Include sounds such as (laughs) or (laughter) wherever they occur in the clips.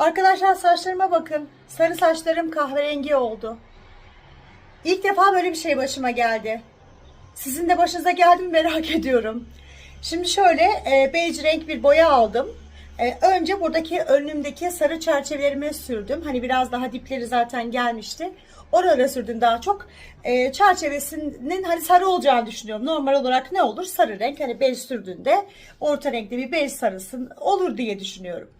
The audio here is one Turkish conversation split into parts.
Arkadaşlar saçlarıma bakın. Sarı saçlarım kahverengi oldu. İlk defa böyle bir şey başıma geldi. Sizin de başınıza geldi mi merak (laughs) ediyorum. Şimdi şöyle e, beige renk bir boya aldım. E, önce buradaki önümdeki sarı çerçevelerime sürdüm. Hani biraz daha dipleri zaten gelmişti. Oralara sürdüm daha çok. E, çerçevesinin hani sarı olacağını düşünüyorum. Normal olarak ne olur? Sarı renk. Hani bej sürdüğünde orta renkli bir bej sarısı olur diye düşünüyorum.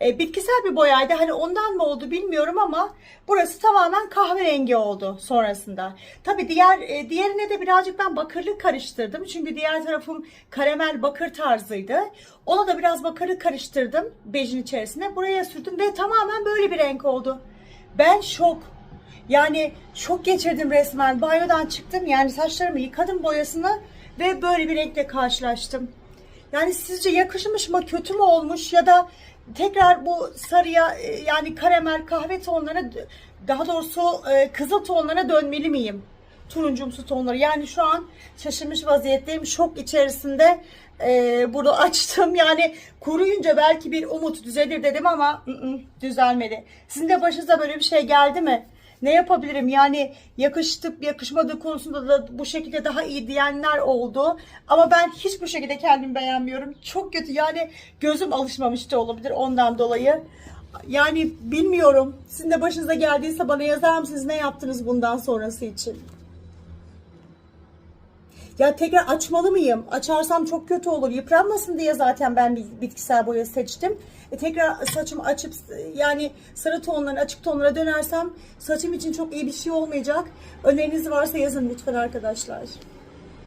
E, bitkisel bir boyaydı. Hani ondan mı oldu bilmiyorum ama burası tamamen kahverengi oldu sonrasında. Tabii diğer e, diğerine de birazcık ben bakırlık karıştırdım. Çünkü diğer tarafım karamel bakır tarzıydı. Ona da biraz bakırlık karıştırdım bejin içerisine. Buraya sürdüm ve tamamen böyle bir renk oldu. Ben şok. Yani şok geçirdim resmen. Banyodan çıktım yani saçlarımı yıkadım boyasını ve böyle bir renkle karşılaştım. Yani sizce yakışmış mı, kötü mü olmuş ya da tekrar bu sarıya e, yani karamel kahve tonlarına daha doğrusu e, kızıl tonlarına dönmeli miyim? Turuncumsu tonları. Yani şu an şaşırmış vaziyetteyim. Şok içerisinde e, bunu (laughs) açtım. Yani kuruyunca belki bir umut düzelir dedim ama ı -ı, düzelmedi. Sizin de başınıza böyle bir şey geldi mi? Ne yapabilirim? Yani yakıştık yakışmadığı konusunda da bu şekilde daha iyi diyenler oldu. Ama ben hiç bu şekilde kendimi beğenmiyorum. Çok kötü. Yani gözüm alışmamış da olabilir ondan dolayı. Yani bilmiyorum. Sizin de başınıza geldiyse bana yazar mısınız? Ne yaptınız bundan sonrası için? Ya tekrar açmalı mıyım? Açarsam çok kötü olur. Yıpranmasın diye zaten ben bitkisel boya seçtim. E tekrar saçımı açıp yani sarı tonlarına, açık tonlara dönersem saçım için çok iyi bir şey olmayacak. Öneriniz varsa yazın lütfen arkadaşlar.